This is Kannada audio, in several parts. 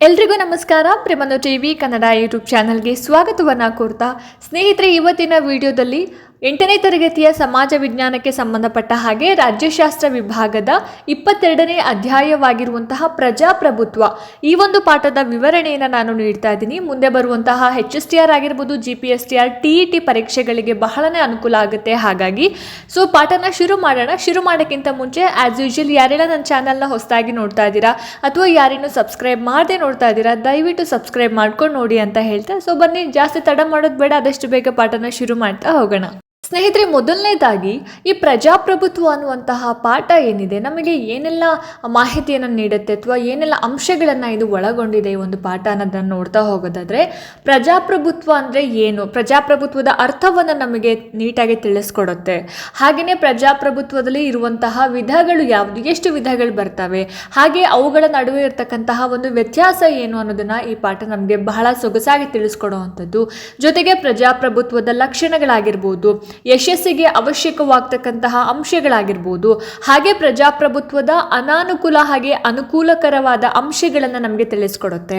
ಎಲ್ರಿಗೂ ನಮಸ್ಕಾರ. ಪ್ರೇಮನು ಟಿವಿ ಕನ್ನಡ ಯೂಟ್ಯೂಬ್ ಚಾನಲ್ಗೆ ಸ್ವಾಗತವನ್ನು ಕೋರ್ತಾ ಸ್ನೇಹಿತರೆ ಇವತ್ತಿನ ವಿಡಿಯೋದಲ್ಲಿ ಎಂಟನೇ ತರಗತಿಯ ಸಮಾಜ ವಿಜ್ಞಾನಕ್ಕೆ ಸಂಬಂಧಪಟ್ಟ ಹಾಗೆ ರಾಜ್ಯಶಾಸ್ತ್ರ ವಿಭಾಗದ ಇಪ್ಪತ್ತೆರಡನೇ ಅಧ್ಯಾಯವಾಗಿರುವಂತಹ ಪ್ರಜಾಪ್ರಭುತ್ವ. ಈ ಒಂದು ಪಾಠದ ವಿವರಣೆಯನ್ನು ನಾನು ನೀಡ್ತಾ ಇದ್ದೀನಿ. ಮುಂದೆ ಬರುವಂತಹ ಎಚ್ ಎಸ್ ಟಿ ಆರ್ ಆಗಿರ್ಬೋದು G P S T R T E T ಪರೀಕ್ಷೆಗಳಿಗೆ ಬಹಳನೇ ಅನುಕೂಲ ಆಗುತ್ತೆ. ಹಾಗಾಗಿ ಸೊ, ಪಾಠನ ಶುರು ಮಾಡೋಣ. ಶುರು ಮಾಡೋಕ್ಕಿಂತ ಮುಂಚೆ ಆ್ಯಸ್ ಯೂಶುವಲ್ ಯಾರೆಲ್ಲ ನನ್ನ ಚಾನಲ್ನ ಹೊಸದಾಗಿ ನೋಡ್ತಾ ಇದ್ದೀರಾ ಅಥವಾ ಯಾರೇನು ಸಬ್ಸ್ಕ್ರೈಬ್ ಮಾಡದೆ ನೋಡ್ತಾ ಇದ್ದೀರಾ, ದಯವಿಟ್ಟು ಸಬ್ಸ್ಕ್ರೈಬ್ ಮಾಡ್ಕೊಂಡು ನೋಡಿ ಅಂತ ಹೇಳ್ತಾ. ಸೊ, ಬನ್ನಿ, ಜಾಸ್ತಿ ತಡ ಮಾಡೋದು ಬೇಡ. ಆದಷ್ಟು ಬೇಗ ಪಾಠನ ಶುರು ಮಾಡ್ತಾ ಹೋಗೋಣ. ಸ್ನೇಹಿತರೆ, ಮೊದಲನೇದಾಗಿ ಈ ಪ್ರಜಾಪ್ರಭುತ್ವ ಅನ್ನುವಂತಹ ಪಾಠ ಏನಿದೆ, ನಮಗೆ ಏನೆಲ್ಲ ಮಾಹಿತಿಯನ್ನು ನೀಡುತ್ತೆ ಅಥವಾ ಏನೆಲ್ಲ ಅಂಶಗಳನ್ನು ಇದು ಒಳಗೊಂಡಿದೆ ಈ ಒಂದು ಪಾಠ ಅನ್ನೋದನ್ನು ನೋಡ್ತಾ ಹೋಗೋದಾದರೆ, ಪ್ರಜಾಪ್ರಭುತ್ವ ಅಂದರೆ ಏನು? ಪ್ರಜಾಪ್ರಭುತ್ವದ ಅರ್ಥವನ್ನು ನಮಗೆ ನೀಟಾಗಿ ತಿಳಿಸ್ಕೊಡುತ್ತೆ. ಹಾಗೆಯೇ ಪ್ರಜಾಪ್ರಭುತ್ವದಲ್ಲಿ ಇರುವಂತಹ ವಿಧಗಳು ಯಾವುದು? ಎಷ್ಟು ವಿಧಗಳು ಬರ್ತವೆ? ಹಾಗೆ ಅವುಗಳ ನಡುವೆ ಇರತಕ್ಕಂತಹ ಒಂದು ವ್ಯತ್ಯಾಸ ಏನು ಅನ್ನೋದನ್ನು ಈ ಪಾಠ ನಮಗೆ ಬಹಳ ಸೊಗಸಾಗಿ ತಿಳಿಸ್ಕೊಡುವಂಥದ್ದು. ಜೊತೆಗೆ ಪ್ರಜಾಪ್ರಭುತ್ವದ ಲಕ್ಷಣಗಳಾಗಿರ್ಬೋದು ಯಶಸ್ಸಿಗೆ ಅವಶ್ಯಕವಾಗ್ತಕ್ಕಂತಹ ಅಂಶಗಳಾಗಿರ್ಬೋದು. ಹಾಗೆ ಪ್ರಜಾಪ್ರಭುತ್ವದ ಅನಾನುಕೂಲ ಹಾಗೆ ಅನುಕೂಲಕರವಾದ ಅಂಶಗಳನ್ನು ನಮಗೆ ತಿಳಿಸ್ಕೊಡುತ್ತೆ.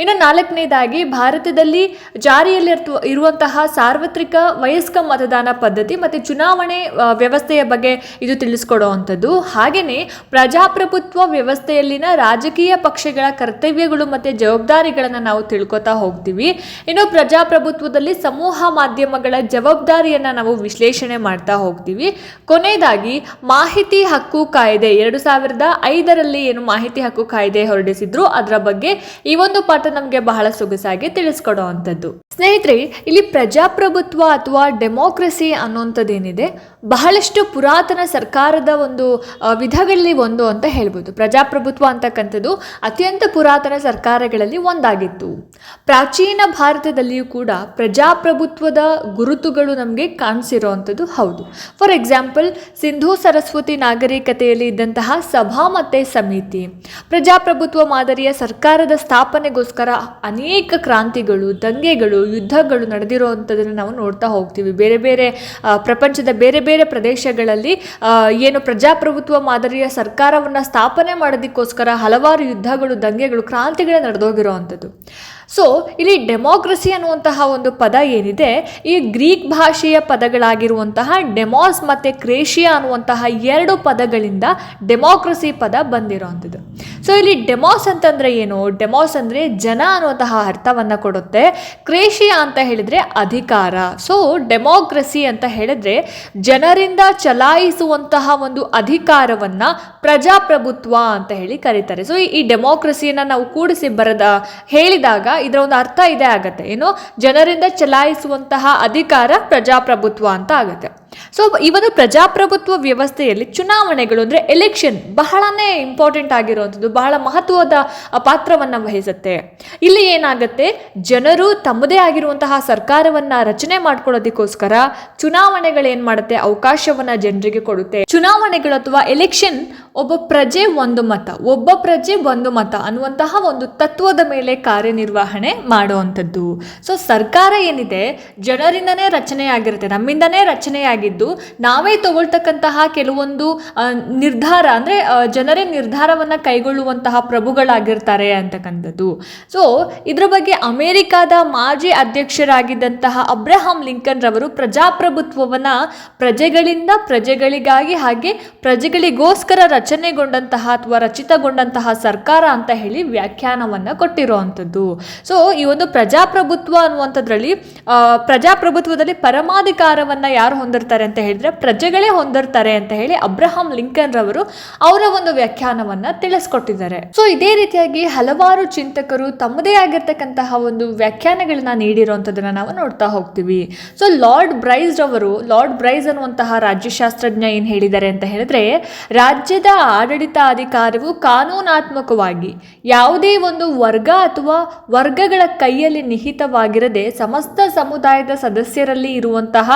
ಇನ್ನು ನಾಲ್ಕನೇದಾಗಿ ಭಾರತದಲ್ಲಿ ಜಾರಿಯಲ್ಲಿ ಇರುವಂತಹ ಸಾರ್ವತ್ರಿಕ ವಯಸ್ಕ ಮತದಾನ ಪದ್ಧತಿ ಮತ್ತು ಚುನಾವಣೆ ವ್ಯವಸ್ಥೆಯ ಬಗ್ಗೆ ಇದು ತಿಳಿಸ್ಕೊಡುವಂಥದ್ದು. ಹಾಗೆಯೇ ಪ್ರಜಾಪ್ರಭುತ್ವ ವ್ಯವಸ್ಥೆಯಲ್ಲಿನ ರಾಜಕೀಯ ಪಕ್ಷಗಳ ಕರ್ತವ್ಯಗಳು ಮತ್ತು ಜವಾಬ್ದಾರಿಗಳನ್ನು ನಾವು ತಿಳ್ಕೊತಾ ಹೋಗ್ತೀವಿ. ಇನ್ನು ಪ್ರಜಾಪ್ರಭುತ್ವದಲ್ಲಿ ಸಮೂಹ ಮಾಧ್ಯಮಗಳ ಜವಾಬ್ದಾರಿಯನ್ನು ನಾವು ವಿಶ್ಲೇಷಣೆ ಮಾಡ್ತಾ ಹೋಗ್ತೀವಿ. ಕೊನೆಯದಾಗಿ ಮಾಹಿತಿ ಹಕ್ಕು ಕಾಯ್ದೆ ಎರಡು ಸಾವಿರದ ಐದರಲ್ಲಿ ಏನು ಮಾಹಿತಿ ಹಕ್ಕು ಕಾಯ್ದೆ ಹೊರಡಿಸಿದ್ರು, ಅದರ ಬಗ್ಗೆ ಈ ಒಂದು ಪಾಠ ನಮಗೆ ಬಹಳ ಸೊಗಸಾಗಿ ತಿಳಿಸ್ಕೊಡುವಂಥದ್ದು. ಸ್ನೇಹಿತರೆ, ಇಲ್ಲಿ ಪ್ರಜಾಪ್ರಭುತ್ವ ಅಥವಾ ಡೆಮೋಕ್ರಸಿ ಅನ್ನುವಂಥದ್ದೇನಿದೆ? ಬಹಳಷ್ಟು ಪುರಾತನ ಸರ್ಕಾರದ ಒಂದು ವಿಧಗಳಲ್ಲಿ ಒಂದು ಅಂತ ಹೇಳ್ಬೋದು. ಪ್ರಜಾಪ್ರಭುತ್ವ ಅಂತಕ್ಕಂಥದ್ದು ಅತ್ಯಂತ ಪುರಾತನ ಸರ್ಕಾರಗಳಲ್ಲಿ ಒಂದಾಗಿತ್ತು. ಪ್ರಾಚೀನ ಭಾರತದಲ್ಲಿಯೂ ಕೂಡ ಪ್ರಜಾಪ್ರಭುತ್ವದ ಗುರುತುಗಳು ನಮಗೆ ಕಾಣಿಸಿರೋವಂಥದ್ದು ಹೌದು. ಫಾರ್ ಎಕ್ಸಾಂಪಲ್ ಸಿಂಧೂ ಸರಸ್ವತಿ ನಾಗರಿಕತೆಯಲ್ಲಿ ಇದ್ದಂತಹ ಸಭಾ ಮತ್ತೆ ಸಮಿತಿ. ಪ್ರಜಾಪ್ರಭುತ್ವ ಮಾದರಿಯ ಸರ್ಕಾರದ ಸ್ಥಾಪನೆಗೋಸ್ಕರ ಅನೇಕ ಕ್ರಾಂತಿಗಳು, ದಂಗೆಗಳು, ಯುದ್ಧಗಳು ನಡೆದಿರುವಂಥದ್ದನ್ನು ನಾವು ನೋಡ್ತಾ ಹೋಗ್ತೀವಿ. ಬೇರೆ ಬೇರೆ ಪ್ರಪಂಚದ ಬೇರೆ ಬೇರೆ ಪ್ರದೇಶಗಳಲ್ಲಿ ಏನು ಪ್ರಜಾಪ್ರಭುತ್ವ ಮಾದರಿಯ ಸರ್ಕಾರವನ್ನು ಸ್ಥಾಪನೆ ಮಾಡೋದಕ್ಕೋಸ್ಕರ ಹಲವಾರು ಯುದ್ಧಗಳು ದಂಗೆಗಳು ಕ್ರಾಂತಿಗಳೇ ನಡೆದೋಗಿರೋವಂಥದ್ದು. ಸೊ ಇಲ್ಲಿ ಡೆಮೋಕ್ರಸಿ ಅನ್ನುವಂತಹ ಒಂದು ಪದ ಏನಿದೆ, ಈ ಗ್ರೀಕ್ ಭಾಷೆಯ ಪದಗಳಾಗಿರುವಂತಹ ಡೆಮಾಸ್ ಮತ್ತು ಕ್ರೇಷಿಯಾ ಅನ್ನುವಂತಹ ಎರಡು ಪದಗಳಿಂದ ಡೆಮೋಕ್ರಸಿ ಪದ ಬಂದಿರೋವಂಥದ್ದು ಸೊ ಇಲ್ಲಿ ಡೆಮಾಸ್ ಅಂತಂದರೆ ಏನು? ಡೆಮಾಸ್ ಅಂದರೆ ಜನ ಅನ್ನುವಂತಹ ಅರ್ಥವನ್ನು ಕೊಡುತ್ತೆ. ಕ್ರೇಷಿಯಾ ಅಂತ ಹೇಳಿದರೆ ಅಧಿಕಾರ. ಸೊ ಡೆಮೋಕ್ರಸಿ ಅಂತ ಹೇಳಿದ್ರೆ ಜನರಿಂದ ಚಲಾಯಿಸುವಂತಹ ಒಂದು ಅಧಿಕಾರವನ್ನು ಪ್ರಜಾಪ್ರಭುತ್ವ ಅಂತ ಹೇಳಿ ಕರೀತಾರೆ. ಸೊ ಈ ಡೆಮೋಕ್ರಸಿಯನ್ನು ನಾವು ಕೂಡಿಸಿ ಬರದ, ಹೇಳಿದಾಗ ಇದರ ಒಂದು ಅರ್ಥ ಇದೇ ಆಗತ್ತೆ. ಏನು? ಜನರಿಂದ ಚಲಾಯಿಸುವಂತಹ ಅಧಿಕಾರ ಪ್ರಜಾಪ್ರಭುತ್ವ ಅಂತ ಆಗುತ್ತೆ. ಸೊ ಒಂದು ಪ್ರಜಾಪ್ರಭುತ್ವ ವ್ಯವಸ್ಥೆಯಲ್ಲಿ ಚುನಾವಣೆಗಳು ಅಂದರೆ ಎಲೆಕ್ಷನ್ ಬಹಳನೇ ಇಂಪಾರ್ಟೆಂಟ್ ಆಗಿರುವಂಥದ್ದು ಬಹಳ ಮಹತ್ವದ ಪಾತ್ರವನ್ನು ವಹಿಸುತ್ತೆ. ಇಲ್ಲಿ ಏನಾಗುತ್ತೆ? ಜನರು ತಮ್ಮದೇ ಆಗಿರುವಂತಹ ಸರ್ಕಾರವನ್ನ ರಚನೆ ಮಾಡ್ಕೊಳ್ಳೋದಕ್ಕೋಸ್ಕರ ಚುನಾವಣೆಗಳು ಏನು ಮಾಡುತ್ತೆ? ಅವಕಾಶವನ್ನ ಜನರಿಗೆ ಕೊಡುತ್ತೆ. ಚುನಾವಣೆಗಳು ಅಥವಾ ಎಲೆಕ್ಷನ್ ಒಬ್ಬ ಪ್ರಜೆ ಒಂದು ಮತ, ಒಬ್ಬ ಪ್ರಜೆ ಒಂದು ಮತ ಅನ್ನುವಂತಹ ಒಂದು ತತ್ವದ ಮೇಲೆ ಕಾರ್ಯನಿರ್ವಹಣೆ ಮಾಡುವಂಥದ್ದು. ಸೊ ಸರ್ಕಾರ ಏನಿದೆ? ಜನರಿಂದನೇ ರಚನೆಯಾಗಿರುತ್ತೆ, ನಮ್ಮಿಂದನೇ ರಚನೆಯಾಗಿದ್ದು ನಾವೇ ತಗೊಳ್ತಕ್ಕಂತಹ ಕೆಲವೊಂದು ನಿರ್ಧಾರ ಅಂದರೆ ಜನರೇ ನಿರ್ಧಾರವನ್ನು ಕೈಗೊಳ್ಳುವಂತಹ ಪ್ರಭುಗಳಾಗಿರ್ತಾರೆ ಅಂತಕ್ಕಂಥದ್ದು. ಸೊ ಇದ್ರ ಬಗ್ಗೆ ಅಮೆರಿಕಾದ ಮಾಜಿ ಅಧ್ಯಕ್ಷರಾಗಿದ್ದಂತಹ ಅಬ್ರಹಾಂ ಲಿಂಕನ್ ರವರು ಪ್ರಜಾಪ್ರಭುತ್ವವನ್ನು ಪ್ರಜೆಗಳಿಂದ ಪ್ರಜೆಗಳಿಗಾಗಿ ಹಾಗೆ ಪ್ರಜೆಗಳಿಗೋಸ್ಕರ ರಚನೆಗೊಂಡಂತಹ ಅಥವಾ ರಚಿತಗೊಂಡಂತಹ ಸರ್ಕಾರ ಅಂತ ಹೇಳಿ ವ್ಯಾಖ್ಯಾನವನ್ನು ಕೊಟ್ಟಿರುವಂಥದ್ದು ಸೊ ಈ ಒಂದು ಪ್ರಜಾಪ್ರಭುತ್ವ ಅನ್ನುವಂಥದ್ರಲ್ಲಿ ಪ್ರಜಾಪ್ರಭುತ್ವದಲ್ಲಿ ಪರಮಾಧಿಕಾರವನ್ನು ಯಾರು ಹೊಂದಿರ್ತಾರೆ ಅಂತ ಹೇಳಿದ್ರೆ ಪ್ರಜೆಗಳೇ ಹೊಂದಿರ್ತಾರೆ ಅಂತ ಹೇಳಿ ಅಬ್ರಹಾಂ ಲಿಂಕನ್ ರವರು ಅವರ ಒಂದು ವ್ಯಾಖ್ಯಾನವನ್ನ ತಿಳಿಸ್ಕೊಟ್ಟಿದ್ದಾರೆ. ಸೊ ಇದೇ ರೀತಿಯಾಗಿ ಹಲವಾರು ಚಿಂತಕರು ತಮ್ಮದೇ ಆಗಿರ್ತಕ್ಕಂತಹ ಒಂದು ವ್ಯಾಖ್ಯಾನಗಳನ್ನ ನೀಡಿರುವಂಥದ್ದನ್ನ ನಾವು ನೋಡ್ತಾ ಹೋಗ್ತೀವಿ. ಸೊ ಲಾರ್ಡ್ ಬ್ರೈಸ್ ಅವರು ಲಾರ್ಡ್ ಬ್ರೈಸ್ ಅನ್ನುವಂತಹ ರಾಜ್ಯಶಾಸ್ತ್ರಜ್ಞ ಏನು ಹೇಳಿದ್ದಾರೆ ಅಂತ ಹೇಳಿದ್ರೆ, ರಾಜ್ಯದ ಆಡಳಿತಾಧಿಕಾರವು ಕಾನೂನಾತ್ಮಕವಾಗಿ ಯಾವುದೇ ಒಂದು ವರ್ಗ ಅಥವಾ ವರ್ಗಗಳ ಕೈಯಲ್ಲಿ ನಿಹಿತವಾಗಿರದೆ ಸಮಸ್ತ ಸಮುದಾಯದ ಸದಸ್ಯರಲ್ಲಿ ಇರುವಂತಹ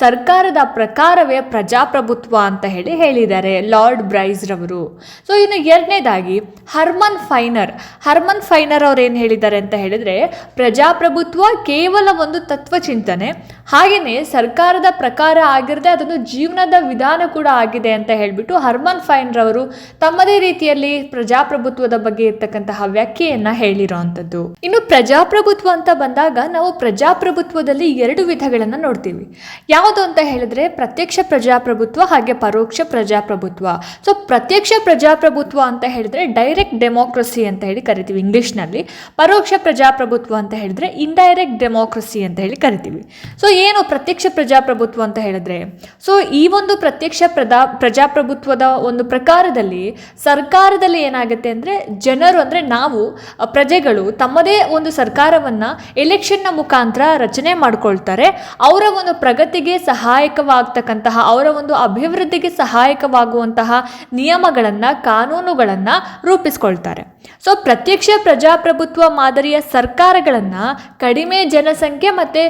ಸರ್ಕಾರದ ಪ್ರಕಾರವೇ ಪ್ರಜಾಪ್ರಭುತ್ವ ಅಂತ ಹೇಳಿ ಹೇಳಿದ್ದಾರೆ ಲಾರ್ಡ್ ಬ್ರೈಸ್ ರವರು. ಸೊ ಇನ್ನು ಎರಡನೇದಾಗಿ ಹರ್ಮನ್ ಫೈನರ್. ಹರ್ಮನ್ ಫೈನರ್ ಅವ್ರು ಏನು ಹೇಳಿದ್ದಾರೆ ಅಂತ ಹೇಳಿದ್ರೆ, ಪ್ರಜಾಪ್ರಭುತ್ವ ಕೇವಲ ಒಂದು ತತ್ವಚಿಂತನೆ ಹಾಗೆಯೇ ಸರ್ಕಾರದ ಪ್ರಕಾರ ಆಗಿರದೆ ಅದೊಂದು ಜೀವನದ ವಿಧಾನ ಕೂಡ ಆಗಿದೆ ಅಂತ ಹೇಳಿಬಿಟ್ಟು ಹರ್ಮನ್ ಫೈನರ್ ಅವರು ತಮ್ಮದೇ ರೀತಿಯಲ್ಲಿ ಪ್ರಜಾಪ್ರಭುತ್ವದ ಬಗ್ಗೆ ಇರ್ತಕ್ಕಂತಹ ವ್ಯಾಖ್ಯೆಯನ್ನ ಹೇಳಿರೋವಂಥದ್ದು ಇನ್ನು ಪ್ರಜಾಪ್ರಭುತ್ವ ಅಂತ ಬಂದಾಗ ನಾವು ಪ್ರಜಾಪ್ರಭುತ್ವದಲ್ಲಿ ಎರಡು ವಿಧಗಳನ್ನ ನೋಡ್ತೀವಿ. ಯಾವುದು ಅಂತ ಹೇಳಿದ್ರೆ ಪ್ರತ್ಯಕ್ಷ ಪ್ರಜಾಪ್ರಭುತ್ವ ಹಾಗೆ ಪರೋಕ್ಷ ಪ್ರಜಾಪ್ರಭುತ್ವ. ಸೊ ಪ್ರತ್ಯಕ್ಷ ಪ್ರಜಾಪ್ರಭುತ್ವ ಅಂತ ಹೇಳಿದ್ರೆ ಡೈರೆಕ್ಟ್ ಡೆಮೋಕ್ರಸಿ ಅಂತ ಹೇಳಿ ಕರಿತೀವಿ ಇಂಗ್ಲಿಷ್ನಲ್ಲಿ. ಪರೋಕ್ಷ ಪ್ರಜಾಪ್ರಭುತ್ವ ಅಂತ ಹೇಳಿದ್ರೆ ಇಂಡೈರೆಕ್ಟ್ ಡೆಮೋಕ್ರಸಿ ಅಂತ ಹೇಳಿ ಕರಿತೀವಿ. ಸೊ ಏನು ಪ್ರತ್ಯಕ್ಷ ಪ್ರಜಾಪ್ರಭುತ್ವ ಅಂತ ಹೇಳಿದ್ರೆ? ಸೊ ಈ ಒಂದು ಪ್ರತ್ಯಕ್ಷ ಪ್ರದಾ, ಪ್ರಜಾಪ್ರಭುತ್ವದ ಒಂದು ಪ್ರಕಾರದಲ್ಲಿ ಸರ್ಕಾರದಲ್ಲಿ ಏನಾಗುತ್ತೆ ಅಂದರೆ ಜನರು ಅಂದರೆ ನಾವು, ಪ್ರಜೆಗಳು ತಮ್ಮದೇ ಒಂದು ಸರ್ಕಾರವನ್ನ ಎಲೆಕ್ಷನ್ನ ಮುಖಾಂತರ ರಚನೆ ಮಾಡ್ಕೊಳ್ತಾರೆ. ಅವರ ಒಂದು ಪ್ರಗತಿಗೆ ಸಹಾಯಕವಾಗ್ತಕ್ಕಂತಹ ಅವರ ಒಂದು ಅಭಿವೃದ್ಧಿಗೆ ಸಹಾಯಕವಾಗುವಂತಹ ನಿಯಮಗಳನ್ನು ಕಾನೂನುಗಳನ್ನು ರೂಪಿಸ್ಕೊಳ್ತಾರೆ. ಸೊ ಪ್ರತ್ಯಕ್ಷ ಪ್ರಜಾಪ್ರಭುತ್ವ ಮಾದರಿಯ ಸರ್ಕಾರಗಳನ್ನು ಕಡಿಮೆ ಜನಸಂಖ್ಯೆ ಮತ್ತು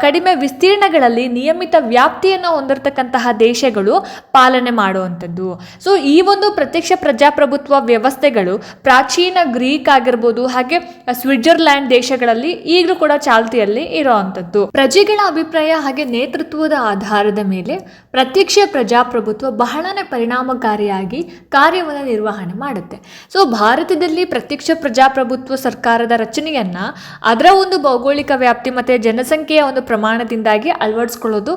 ಕಡಿಮೆ ವಿಸ್ತೀರ್ಣಗಳಲ್ಲಿ ನಿಯಮಿತ ವ್ಯಾಪ್ತಿಯನ್ನು ಹೊಂದಿರತಕ್ಕಂತಹ ದೇಶಗಳು ಪಾಲನೆ ಮಾಡುವಂಥದ್ದು ಸೊ ಈ ಒಂದು ಪ್ರತ್ಯಕ್ಷ ಪ್ರಜಾಪ್ರಭುತ್ವ ವ್ಯವಸ್ಥೆಗಳು ಪ್ರಾಚೀನ ಗ್ರೀಕ್ ಆಗಿರ್ಬೋದು ಹಾಗೆ ಸ್ವಿಟ್ಜರ್ಲ್ಯಾಂಡ್ ದೇಶಗಳಲ್ಲಿ ಈಗಲೂ ಕೂಡ ಚಾಲ್ತಿಯಲ್ಲಿ ಇರುವಂಥದ್ದು ಪ್ರಜೆಗಳ ಅಭಿಪ್ರಾಯ ಹಾಗೆ ನೇತೃತ್ವದ ಆಧಾರದ ಮೇಲೆ ಪ್ರತ್ಯಕ್ಷ ಪ್ರಜಾಪ್ರಭುತ್ವ ಬಹಳನೇ ಪರಿಣಾಮಕಾರಿಯಾಗಿ ಕಾರ್ಯವನ್ನು ನಿರ್ವಹಣೆ ಮಾಡುತ್ತೆ ಸೊ ಭಾರತದಲ್ಲಿ ಪ್ರತ್ಯಕ್ಷ ಪ್ರಜಾಪ್ರಭುತ್ವ ಸರ್ಕಾರದ ರಚನೆಯನ್ನ ಅದರ ಒಂದು ಭೌಗೋಳಿಕ ವ್ಯಾಪ್ತಿ ಮತ್ತೆ ಜನಸಂಖ್ಯೆಯ ಒಂದು ಪ್ರಮಾಣದಿಂದಾಗಿ ಅಳವಡಿಸ್ಕೊಳ್ಳೋದು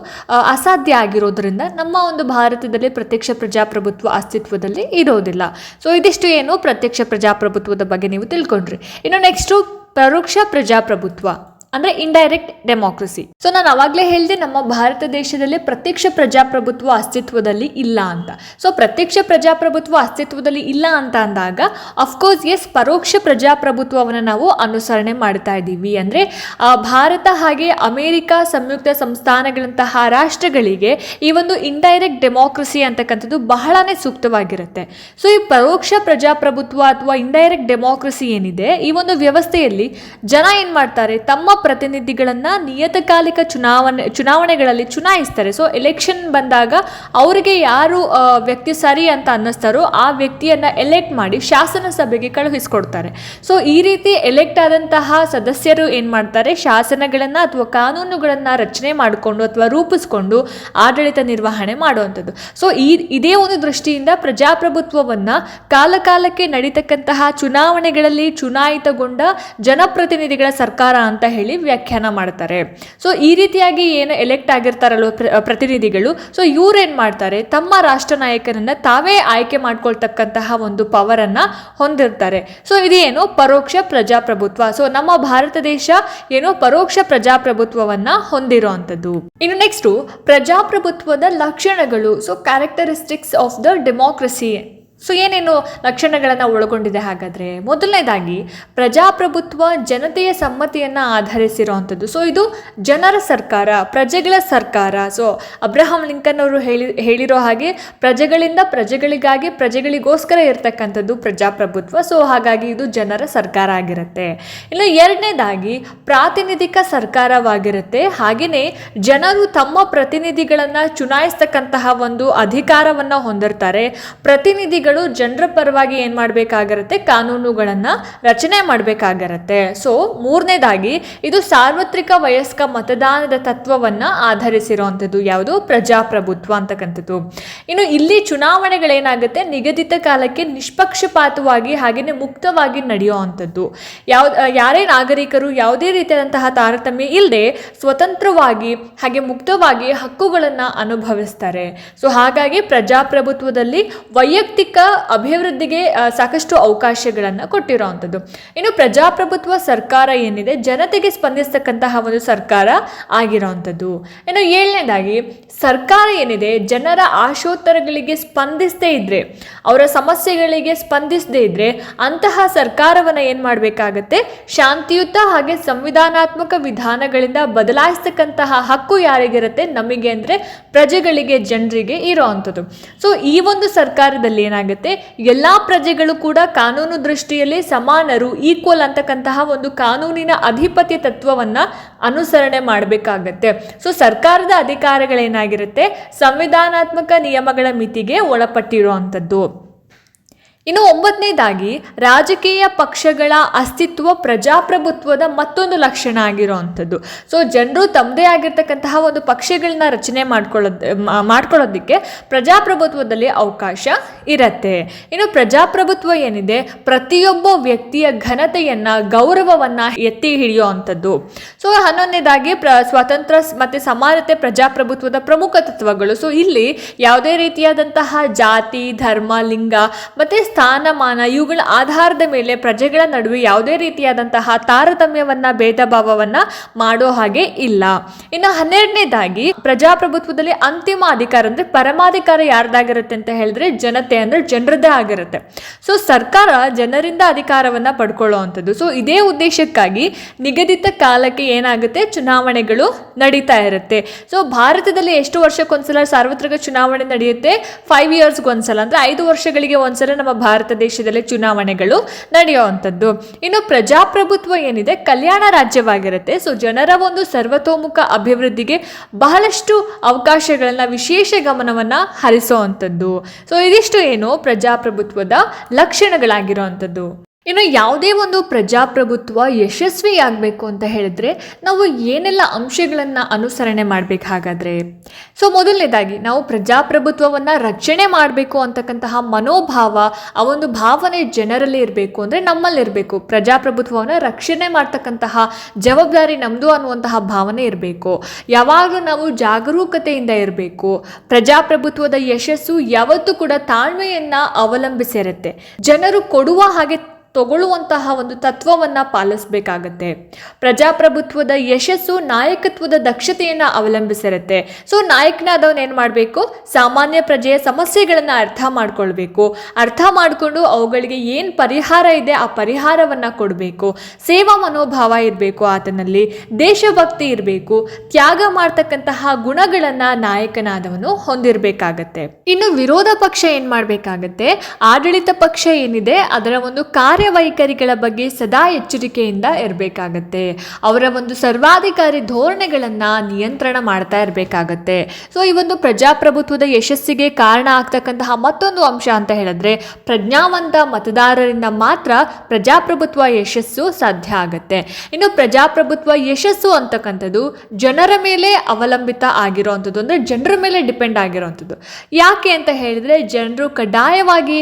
ಅಸಾಧ್ಯ ಆಗಿರೋದ್ರಿಂದ ನಮ್ಮ ಒಂದು ಭಾರತದಲ್ಲಿ ಪ್ರತ್ಯಕ್ಷ ಪ್ರಜಾಪ್ರಭುತ್ವ ಅಸ್ತಿತ್ವದಲ್ಲಿ ಇರೋದಿಲ್ಲ. ಸೊ ಇದಿಷ್ಟು ಏನು ಪ್ರತ್ಯಕ್ಷ ಪ್ರಜಾಪ್ರಭುತ್ವದ ಬಗ್ಗೆ ನೀವು ತಿಳ್ಕೊಂಡ್ರಿ. ಇನ್ನು ನೆಕ್ಸ್ಟು ಪರೋಕ್ಷ ಪ್ರಜಾಪ್ರಭುತ್ವ. ಅಂದ್ರೆ ಇಂಡೈರೆಕ್ಟ್ ಡೆಮೋಕ್ರಸಿ ಸೊ ನಾನು ಅವಾಗಲೇ ಹೇಳಿದೆ ನಮ್ಮ ಭಾರತ ದೇಶದಲ್ಲಿ ಪ್ರತ್ಯಕ್ಷ ಪ್ರಜಾಪ್ರಭುತ್ವ ಅಸ್ತಿತ್ವದಲ್ಲಿ ಇಲ್ಲ ಅಂತ. ಸೊ ಪ್ರತ್ಯಕ್ಷ ಪ್ರಜಾಪ್ರಭುತ್ವ ಅಸ್ತಿತ್ವದಲ್ಲಿ ಇಲ್ಲ ಅಂತ ಅಂದಾಗ ಅಫ್ಕೋರ್ಸ್ ಎಸ್ ಪರೋಕ್ಷ ಪ್ರಜಾಪ್ರಭುತ್ವವನ್ನು ನಾವು ಅನುಸರಣೆ ಮಾಡ್ತಾ ಇದ್ದೀವಿ. ಅಂದರೆ ಭಾರತ ಹಾಗೆ ಅಮೇರಿಕ ಸಂಯುಕ್ತ ಸಂಸ್ಥಾನಗಳಂತಹ ರಾಷ್ಟ್ರಗಳಿಗೆ ಈ ಒಂದು ಇಂಡೈರೆಕ್ಟ್ ಡೆಮೋಕ್ರಸಿ ಅಂತಕ್ಕಂಥದ್ದು ಬಹಳನೇ ಸೂಕ್ತವಾಗಿರುತ್ತೆ. ಸೊ ಈ ಪರೋಕ್ಷ ಪ್ರಜಾಪ್ರಭುತ್ವ ಅಥವಾ ಇಂಡೈರೆಕ್ಟ್ ಡೆಮೋಕ್ರಸಿ ಏನಿದೆ, ಈ ಒಂದು ವ್ಯವಸ್ಥೆಯಲ್ಲಿ ಜನ ಏನು ಮಾಡ್ತಾರೆ, ತಮ್ಮ ಪ್ರತಿನಿಧಿಗಳನ್ನ ನಿಯತಕಾಲಿಕ ಚುನಾವಣೆ, ಚುನಾವಣೆಗಳಲ್ಲಿ ಚುನಾಯಿಸ್ತಾರೆ. ಸೊ ಎಲೆಕ್ಷನ್ ಬಂದಾಗ ಅವರಿಗೆ ಯಾರು ವ್ಯಕ್ತಿ ಸರಿ ಅಂತ ಅನ್ನಿಸ್ತಾರೋ ಆ ವ್ಯಕ್ತಿಯನ್ನ ಎಲೆಕ್ಟ್ ಮಾಡಿ ಶಾಸನ ಸಭೆಗೆ ಕಳುಹಿಸಿಕೊಡ್ತಾರೆ. ಸೊ ಈ ರೀತಿ ಎಲೆಕ್ಟ್ ಆದಂತಹ ಸದಸ್ಯರು ಏನು ಮಾಡ್ತಾರೆ? ಶಾಸನಗಳನ್ನು ಅಥವಾ ಕಾನೂನುಗಳನ್ನು ರಚನೆ ಮಾಡಿಕೊಂಡು ಅಥವಾ ರೂಪಿಸ್ಕೊಂಡು ಆಡಳಿತ ನಿರ್ವಹಣೆ ಮಾಡುವಂಥದ್ದು. ಸೊ ಈ, ಇದೇ ಒಂದು ದೃಷ್ಟಿಯಿಂದ ಪ್ರಜಾಪ್ರಭುತ್ವವನ್ನು ಕಾಲಕಾಲಕ್ಕೆ ನಡೀತಕ್ಕಂತಹ ಚುನಾವಣೆಗಳಲ್ಲಿ ಚುನಾಯಿತಗೊಂಡ ಜನಪ್ರತಿನಿಧಿಗಳ ಸರ್ಕಾರ ಅಂತ ಹೇಳಿ ವ್ಯಾಖ್ಯಾನ ಮಾಡ್ತಾರೆ. ಸೊ ಈ ರೀತಿಯಾಗಿ ಏನು ಎಲೆಕ್ಟ್ ಆಗಿರ್ತಾರಲ್ಲ ಪ್ರ- ಪ್ರತಿನಿಧಿಗಳು ಸೊ ಇವ್ರೇನು ಮಾಡ್ತಾರೆ? ತಮ್ಮ ರಾಷ್ಟ್ರ ನಾಯಕರನ್ನು ತಾವೇ ಆಯ್ಕೆ ಮಾಡ್ಕೊಳ್ತಕ್ಕಂತಹ ಒಂದು ಪವರನ್ನು ಹೊಂದಿರ್ತಾರೆ. ಸೊ ಇದೇನು ಪರೋಕ್ಷ ಪ್ರಜಾಪ್ರಭುತ್ವ. ಸೊ ನಮ್ಮ ಭಾರತ ದೇಶ ಏನು ಪರೋಕ್ಷ ಪ್ರಜಾಪ್ರಭುತ್ವವನ್ನ ಹೊಂದಿರೋ ಅಂಥದ್ದು ಇನ್ನು ನೆಕ್ಸ್ಟು ಪ್ರಜಾಪ್ರಭುತ್ವದ ಲಕ್ಷಣಗಳು. So characteristics of the democracy so ಏನೇನು ಲಕ್ಷಣಗಳನ್ನು ಒಳಗೊಂಡಿದೆ ಹಾಗಾದರೆ? ಮೊದಲನೇದಾಗಿ, ಪ್ರಜಾಪ್ರಭುತ್ವ ಜನತೆಯ ಸಮ್ಮತಿಯನ್ನು ಆಧರಿಸಿರುವಂಥದ್ದು. ಸೊ ಇದು ಜನರ ಸರ್ಕಾರ, ಪ್ರಜೆಗಳ ಸರ್ಕಾರ. ಸೊ ಅಬ್ರಹಾಂ ಲಿಂಕನ್ ಅವರು ಹೇಳಿ, ಹೇಳಿರೋ ಹಾಗೆ ಪ್ರಜೆಗಳಿಂದ ಪ್ರಜೆಗಳಿಗಾಗಿ ಪ್ರಜೆಗಳಿಗೋಸ್ಕರ ಇರತಕ್ಕಂಥದ್ದು ಪ್ರಜಾಪ್ರಭುತ್ವ. ಸೊ ಹಾಗಾಗಿ ಇದು ಜನರ ಸರ್ಕಾರ ಆಗಿರುತ್ತೆ. ಇನ್ನು ಎರಡನೇದಾಗಿ, ಪ್ರಾತಿನಿಧಿಕ ಸರ್ಕಾರವಾಗಿರುತ್ತೆ. ಹಾಗೆಯೇ ಜನರು ತಮ್ಮ ಪ್ರತಿನಿಧಿಗಳನ್ನು ಚುನಾಯಿಸ್ತಕ್ಕಂತಹ ಒಂದು ಅಧಿಕಾರವನ್ನು ಹೊಂದಿರ್ತಾರೆ. ಪ್ರತಿನಿಧಿಗಳು ಜನರ ಪರವಾಗಿ ಏನು ಮಾಡಬೇಕಾಗಿರುತ್ತೆ ಕಾನೂನುಗಳನ್ನು ರಚನೆ ಮಾಡಬೇಕಾಗಿರುತ್ತೆ ಸೊ ಮೂರನೇದಾಗಿ ಇದು ಸಾರ್ವತ್ರಿಕ ವಯಸ್ಕ ಮತದಾನದ ತತ್ವವನ್ನು ಆಧರಿಸಿರುವಂಥದ್ದು ಯಾವುದು? ಪ್ರಜಾಪ್ರಭುತ್ವ ಅಂತಕ್ಕಂಥದ್ದು. ಇನ್ನು ಇಲ್ಲಿ ಚುನಾವಣೆಗಳೇನಾಗುತ್ತೆ? ನಿಗದಿತ ಕಾಲಕ್ಕೆ ನಿಷ್ಪಕ್ಷಪಾತವಾಗಿ ಹಾಗೆಯೇ ಮುಕ್ತವಾಗಿ ನಡೆಯುವಂಥದ್ದು ಯಾವ ಯಾರೇ ನಾಗರಿಕರು ಯಾವುದೇ ರೀತಿಯಾದಂತಹ ತಾರತಮ್ಯ ಇಲ್ಲದೆ ಸ್ವತಂತ್ರವಾಗಿ ಹಾಗೆ ಮುಕ್ತವಾಗಿ ಹಕ್ಕುಗಳನ್ನು ಅನುಭವಿಸ್ತಾರೆ. ಸೊ ಹಾಗಾಗಿ ಪ್ರಜಾಪ್ರಭುತ್ವದಲ್ಲಿ ವೈಯಕ್ತಿಕ ಅಭಿವೃದ್ಧಿಗೆ ಸಾಕಷ್ಟು ಅವಕಾಶಗಳನ್ನು ಕೊಟ್ಟಿರೋವಂಥದ್ದು ಇನ್ನು ಪ್ರಜಾಪ್ರಭುತ್ವ ಸರ್ಕಾರ ಏನಿದೆ, ಜನತೆಗೆ ಸ್ಪಂದಿಸ್ತಕ್ಕಂತಹ ಒಂದು ಸರ್ಕಾರ ಆಗಿರೋವಂಥದ್ದು ಇನ್ನು ಏಳನೇದಾಗಿ, ಸರ್ಕಾರ ಏನಿದೆ, ಜನರ ಆಶೋತ್ತರಗಳಿಗೆ ಸ್ಪಂದಿಸದೇ ಇದ್ರೆ, ಅವರ ಸಮಸ್ಯೆಗಳಿಗೆ ಸ್ಪಂದಿಸದೇ ಇದ್ರೆ, ಅಂತಹ ಸರ್ಕಾರವನ್ನು ಏನು ಮಾಡಬೇಕಾಗತ್ತೆ? ಶಾಂತಿಯುತ ಹಾಗೆ ಸಂವಿಧಾನಾತ್ಮಕ ವಿಧಾನಗಳಿಂದ ಬದಲಾಯಿಸ್ತಕ್ಕಂತಹ ಹಕ್ಕು ಯಾರಿಗಿರುತ್ತೆ? ನಮಗೆ ಅಂದರೆ ಪ್ರಜೆಗಳಿಗೆ, ಜನರಿಗೆ ಇರೋ ಅಂಥದ್ದು. ಸೊ ಈ ಒಂದು ಸರ್ಕಾರದಲ್ಲಿ ಏನಾಗುತ್ತೆ ಏನಾಗುತ್ತೆ ಎಲ್ಲ ಪ್ರಜೆಗಳು ಕೂಡ ಕಾನೂನು ದೃಷ್ಟಿಯಲ್ಲಿ ಸಮಾನರು ಈಕ್ವಲ್ ಅಂತಕ್ಕಂತಹ ಒಂದು ಕಾನೂನಿನ ಅಧಿಪತ್ಯ ತತ್ವವನ್ನು ಅನುಸರಣೆ ಮಾಡಬೇಕಾಗತ್ತೆ. ಸೊ ಸರ್ಕಾರದ ಅಧಿಕಾರಗಳೇನಾಗಿರುತ್ತೆ? ಸಂವಿಧಾನಾತ್ಮಕ ನಿಯಮಗಳ ಮಿತಿಗೆ ಒಳಪಟ್ಟಿರುವಂಥದ್ದು ಇನ್ನು ಒಂಬತ್ತನೇದಾಗಿ, ರಾಜಕೀಯ ಪಕ್ಷಗಳ ಅಸ್ತಿತ್ವ ಪ್ರಜಾಪ್ರಭುತ್ವದ ಮತ್ತೊಂದು ಲಕ್ಷಣ ಆಗಿರುವಂಥದ್ದು. ಸೊ ಜನರು ತಮ್ಮದೇ ಆಗಿರ್ತಕ್ಕಂತಹ ಒಂದು ಪಕ್ಷಗಳನ್ನ ರಚನೆ ಮಾಡ್ಕೊಳ್ಳೋದ್ ಮಾಡ್ಕೊಳ್ಳೋದಕ್ಕೆ ಪ್ರಜಾಪ್ರಭುತ್ವದಲ್ಲಿ ಅವಕಾಶ ಇರತ್ತೆ. ಇನ್ನು ಪ್ರಜಾಪ್ರಭುತ್ವ ಏನಿದೆ? ಪ್ರತಿಯೊಬ್ಬ ವ್ಯಕ್ತಿಯ ಘನತೆಯನ್ನ, ಗೌರವವನ್ನ ಎತ್ತಿ ಹಿಡಿಯುವಂಥದ್ದು. ಸೊ ಹನ್ನೊಂದನೇದಾಗಿ, ಪ್ರ ಸ್ವಾತಂತ್ರ್ಯ ಮತ್ತೆ ಸಮಾನತೆ ಪ್ರಜಾಪ್ರಭುತ್ವದ ಪ್ರಮುಖ ತತ್ವಗಳು. ಸೊ ಇಲ್ಲಿ ಯಾವುದೇ ರೀತಿಯಾದಂತಹ ಜಾತಿ, ಧರ್ಮ, ಲಿಂಗ, ಮತ್ತೆ ಸ್ಥಾನಮಾನ, ಇವುಗಳ ಆಧಾರದ ಮೇಲೆ ಪ್ರಜೆಗಳ ನಡುವೆ ಯಾವುದೇ ರೀತಿಯಾದಂತಹ ತಾರತಮ್ಯವನ್ನ ಭೇದ ಭಾವವನ್ನ ಮಾಡೋ ಹಾಗೆ ಇಲ್ಲ. ಇನ್ನು ಹನ್ನೆರಡನೇದಾಗಿ, ಪ್ರಜಾಪ್ರಭುತ್ವದಲ್ಲಿ ಅಂತಿಮ ಅಧಿಕಾರ ಅಂದ್ರೆ ಪರಮಾಧಿಕಾರ ಯಾರ್ದಾಗಿರುತ್ತೆ ಅಂತ ಹೇಳಿದ್ರೆ ಜನತೆ ಅಂದ್ರೆ ಜನರದ್ದೇ ಆಗಿರುತ್ತೆ. ಸೊ ಸರ್ಕಾರ ಜನರಿಂದ ಅಧಿಕಾರವನ್ನ ಪಡ್ಕೊಳ್ಳುವಂಥದ್ದು ಸೊ ಇದೇ ಉದ್ದೇಶಕ್ಕಾಗಿ ನಿಗದಿತ ಕಾಲಕ್ಕೆ ಏನಾಗುತ್ತೆ? ಚುನಾವಣೆಗಳು ನಡೀತಾ ಇರುತ್ತೆ. ಸೊ ಭಾರತದಲ್ಲಿ ಎಷ್ಟು ವರ್ಷಕ್ಕೊಂದ್ಸಲ ಸಾರ್ವತ್ರಿಕ ಚುನಾವಣೆ ನಡೆಯುತ್ತೆ? ಫೈವ್ ಇಯರ್ಸ್ಗೆ ಒಂದ್ಸಲ ಅಂದ್ರೆ ಐದು ವರ್ಷಗಳಿಗೆ ಒಂದ್ಸಲ ನಮ್ಮ ಭಾರತ ದೇಶದಲ್ಲಿ ಚುನಾವಣೆಗಳು ನಡೆಯುವಂಥದ್ದು ಇನ್ನು ಪ್ರಜಾಪ್ರಭುತ್ವ ಏನಿದೆ? ಕಲ್ಯಾಣ ರಾಜ್ಯವಾಗಿರುತ್ತೆ. ಸೊ ಜನರ ಒಂದು ಸರ್ವತೋಮುಖ ಅಭಿವೃದ್ಧಿಗೆ ಬಹಳಷ್ಟು ಅವಕಾಶಗಳನ್ನ, ವಿಶೇಷ ಗಮನವನ್ನ ಹರಿಸುವಂಥದ್ದು ಸೊ ಇದಿಷ್ಟು ಏನು ಪ್ರಜಾಪ್ರಭುತ್ವದ ಲಕ್ಷಣಗಳಾಗಿರುವಂಥದ್ದು ಇನ್ನು ಯಾವುದೇ ಒಂದು ಪ್ರಜಾಪ್ರಭುತ್ವ ಯಶಸ್ವಿಯಾಗಬೇಕು ಅಂತ ಹೇಳಿದ್ರೆ ನಾವು ಏನೆಲ್ಲ ಅಂಶಗಳನ್ನು ಅನುಸರಣೆ ಮಾಡಬೇಕು ಹಾಗಾದರೆ? ಸೊ ಮೊದಲನೇದಾಗಿ ನಾವು ಪ್ರಜಾಪ್ರಭುತ್ವವನ್ನು ರಕ್ಷಣೆ ಮಾಡಬೇಕು ಅಂತಕ್ಕಂತಹ ಮನೋಭಾವ, ಆ ಒಂದು ಭಾವನೆ ಜನರಲ್ಲಿ ಇರಬೇಕು ಅಂದರೆ ನಮ್ಮಲ್ಲಿರಬೇಕು ಪ್ರಜಾಪ್ರಭುತ್ವವನ್ನು ರಕ್ಷಣೆ ಮಾಡ್ತಕ್ಕಂತಹ ಜವಾಬ್ದಾರಿ ನಮ್ಮದು ಅನ್ನುವಂತಹ ಭಾವನೆ ಇರಬೇಕು. ಯಾವಾಗಲೂ ನಾವು ಜಾಗರೂಕತೆಯಿಂದ ಇರಬೇಕು. ಪ್ರಜಾಪ್ರಭುತ್ವದ ಯಶಸ್ಸು ಯಾವತ್ತೂ ಕೂಡ ತಾಳ್ಮೆಯನ್ನು ಅವಲಂಬಿಸಿರುತ್ತೆ. ಜನರು ಕೊಡುವ ಹಾಗೆ ತಗೊಳ್ಳುವಂತಹ ಒಂದು ತತ್ವವನ್ನು ಪಾಲಿಸಬೇಕಾಗತ್ತೆ. ಪ್ರಜಾಪ್ರಭುತ್ವದ ಯಶಸ್ಸು ನಾಯಕತ್ವದ ದಕ್ಷತೆಯನ್ನು ಅವಲಂಬಿಸಿರುತ್ತೆ. ಸೊ, ನಾಯಕನಾದವನು ಏನು ಮಾಡಬೇಕು? ಸಾಮಾನ್ಯ ಪ್ರಜೆಯ ಸಮಸ್ಯೆಗಳನ್ನು ಅರ್ಥ ಮಾಡ್ಕೊಳ್ಬೇಕು. ಅರ್ಥ ಮಾಡಿಕೊಂಡು ಅವುಗಳಿಗೆ ಏನು ಪರಿಹಾರ ಇದೆ ಆ ಪರಿಹಾರವನ್ನು ಕೊಡಬೇಕು. ಸೇವಾ ಮನೋಭಾವ ಇರಬೇಕು ಆತನಲ್ಲಿ. ದೇಶಭಕ್ತಿ ಇರಬೇಕು. ತ್ಯಾಗ ಮಾಡ್ತಕ್ಕಂತಹ ಗುಣಗಳನ್ನು ನಾಯಕನಾದವನು ಹೊಂದಿರಬೇಕಾಗತ್ತೆ. ಇನ್ನು ವಿರೋಧ ಪಕ್ಷ ಏನು ಮಾಡಬೇಕಾಗತ್ತೆ? ಆಡಳಿತ ಪಕ್ಷ ಏನಿದೆ? ಅದರ ಒಂದು ಕಾರ್ಯವೈಖರಿಗಳ ಬಗ್ಗೆ ಸದಾ ಎಚ್ಚರಿಕೆಯಿಂದ ಇರಬೇಕಾಗತ್ತೆ. ಅವರ ಒಂದು ಸರ್ವಾಧಿಕಾರಿ ಧೋರಣೆಗಳನ್ನು ನಿಯಂತ್ರಣ ಮಾಡ್ತಾ ಇರಬೇಕಾಗತ್ತೆ. ಸೊ ಈ ಒಂದು ಪ್ರಜಾಪ್ರಭುತ್ವದ ಯಶಸ್ಸಿಗೆ ಕಾರಣ ಆಗ್ತಕ್ಕಂತಹ ಮತ್ತೊಂದು ಅಂಶ ಅಂತ ಹೇಳಿದ್ರೆ, ಪ್ರಜ್ಞಾವಂತ ಮತದಾರರಿಂದ ಮಾತ್ರ ಪ್ರಜಾಪ್ರಭುತ್ವ ಯಶಸ್ಸು ಸಾಧ್ಯ ಆಗತ್ತೆ. ಇನ್ನು ಪ್ರಜಾಪ್ರಭುತ್ವ ಯಶಸ್ಸು ಅಂತಕ್ಕಂಥದ್ದು ಜನರ ಮೇಲೆ ಅವಲಂಬಿತ ಆಗಿರೋವಂಥದ್ದು ಅಂದರೆ ಜನರ ಮೇಲೆ ಡಿಪೆಂಡ್ ಆಗಿರೋವಂಥದ್ದು ಯಾಕೆ ಅಂತ ಹೇಳಿದ್ರೆ, ಜನರು ಕಡ್ಡಾಯವಾಗಿ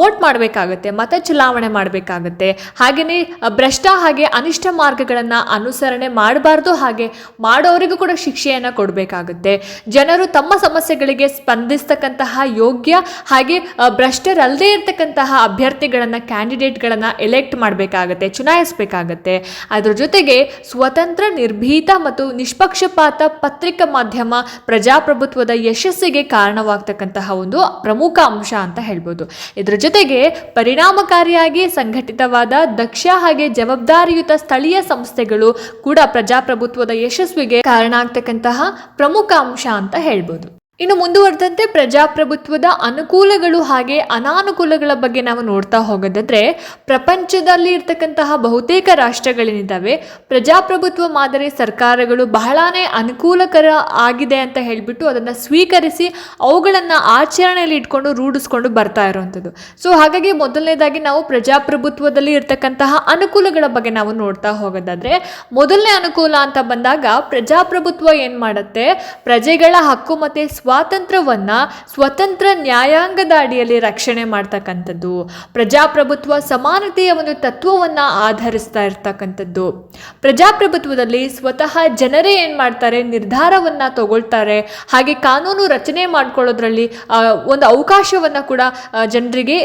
ವೋಟ್ ಮಾಡಬೇಕಾಗುತ್ತೆ, ಮತ ಚಲಾವಣೆ ಮಾಡಬೇಕಾಗತ್ತೆ. ಹಾಗೆಯೇ ಭ್ರಷ್ಟ ಹಾಗೆ ಅನಿಷ್ಟ ಮಾರ್ಗಗಳನ್ನು ಅನುಸರಣೆ ಮಾಡಬಾರ್ದು ಹಾಗೆ ಮಾಡೋರಿಗೂ ಕೂಡ ಶಿಕ್ಷೆಯನ್ನು ಕೊಡಬೇಕಾಗುತ್ತೆ. ಜನರು ತಮ್ಮ ಸಮಸ್ಯೆಗಳಿಗೆ ಸ್ಪಂದಿಸ್ತಕ್ಕಂತಹ ಯೋಗ್ಯ ಹಾಗೆ ಭ್ರಷ್ಟರಲ್ಲದೇ ಇರತಕ್ಕಂತಹ ಅಭ್ಯರ್ಥಿಗಳನ್ನು, ಕ್ಯಾಂಡಿಡೇಟ್ಗಳನ್ನು ಎಲೆಕ್ಟ್ ಮಾಡಬೇಕಾಗತ್ತೆ, ಚುನಾಯಿಸಬೇಕಾಗತ್ತೆ. ಅದರ ಜೊತೆಗೆ ಸ್ವತಂತ್ರ, ನಿರ್ಭೀತ ಮತ್ತು ನಿಷ್ಪಕ್ಷಪಾತ ಪತ್ರಿಕಾ ಮಾಧ್ಯಮ ಪ್ರಜಾಪ್ರಭುತ್ವದ ಯಶಸ್ಸಿಗೆ ಕಾರಣವಾಗ್ತಕ್ಕಂತಹ ಒಂದು ಪ್ರಮುಖ ಅಂಶ ಅಂತ ಹೇಳ್ಬೋದು. ಇದರ ಜೊತೆಗೆ ಪರಿಣಾಮಕಾರಿಯಾಗಿ ಸಂಘಟಿತವಾದ ದಕ್ಷ ಹಾಗೆ ಜವಾಬ್ದಾರಿಯುತ ಸ್ಥಳೀಯ ಸಂಸ್ಥೆಗಳು ಕೂಡ ಪ್ರಜಾಪ್ರಭುತ್ವದ ಯಶಸ್ವಿಗೆ ಕಾರಣ ಆಗ್ತಕ್ಕಂತಹ ಪ್ರಮುಖ ಅಂಶ ಅಂತ ಹೇಳ್ಬೋದು. ಇನ್ನು ಮುಂದುವರೆದಂತೆ ಪ್ರಜಾಪ್ರಭುತ್ವದ ಅನುಕೂಲಗಳು ಹಾಗೆ ಅನಾನುಕೂಲಗಳ ಬಗ್ಗೆ ನಾವು ನೋಡ್ತಾ ಹೋಗೋದಾದ್ರೆ, ಪ್ರಪಂಚದಲ್ಲಿ ಇರ್ತಕ್ಕಂತಹ ಬಹುತೇಕ ರಾಷ್ಟ್ರಗಳೇನಿದ್ದಾವೆ ಪ್ರಜಾಪ್ರಭುತ್ವ ಮಾದರಿ ಸರ್ಕಾರಗಳು ಬಹಳಾನೇ ಅನುಕೂಲಕರ ಆಗಿದೆ ಅಂತ ಹೇಳಿಬಿಟ್ಟು ಅದನ್ನು ಸ್ವೀಕರಿಸಿ ಅವುಗಳನ್ನು ಆಚರಣೆಯಲ್ಲಿ ಇಟ್ಕೊಂಡು ರೂಢಿಸ್ಕೊಂಡು ಬರ್ತಾ ಇರುವಂಥದ್ದು. ಸೊ ಹಾಗಾಗಿ ಮೊದಲನೇದಾಗಿ ನಾವು ಪ್ರಜಾಪ್ರಭುತ್ವದಲ್ಲಿ ಇರ್ತಕ್ಕಂತಹ ಅನುಕೂಲಗಳ ಬಗ್ಗೆ ನಾವು ನೋಡ್ತಾ ಹೋಗೋದಾದ್ರೆ, ಮೊದಲನೇ ಅನುಕೂಲ ಅಂತ ಬಂದಾಗ ಪ್ರಜಾಪ್ರಭುತ್ವ ಏನು ಮಾಡುತ್ತೆ? ಪ್ರಜೆಗಳ ಹಕ್ಕು ಮತ್ತು ಸ್ವಾತಂತ್ರ್ಯವನ್ನ ಸ್ವತಂತ್ರ ನ್ಯಾಯಾಂಗದ ಅಡಿಯಲ್ಲಿ ರಕ್ಷಣೆ ಮಾಡ್ತಕ್ಕಂಥದ್ದು. ಪ್ರಜಾಪ್ರಭುತ್ವ ಸಮಾನತೆಯ ಒಂದು ತತ್ವವನ್ನ ಆಧರಿಸ್ತಾ ಇರ್ತಕ್ಕಂಥದ್ದು. ಪ್ರಜಾಪ್ರಭುತ್ವದಲ್ಲಿ ಸ್ವತಃ ಜನರೇ ಏನು ಮಾಡ್ತಾರೆ? ನಿರ್ಧಾರವನ್ನು ತಗೊಳ್ತಾರೆ. ಹಾಗೆ ಕಾನೂನು ರಚನೆ ಮಾಡ್ಕೊಳ್ಳೋದ್ರಲ್ಲಿ ಒಂದು ಅವಕಾಶವನ್ನ ಕೂಡ ಜನರಿಗೆ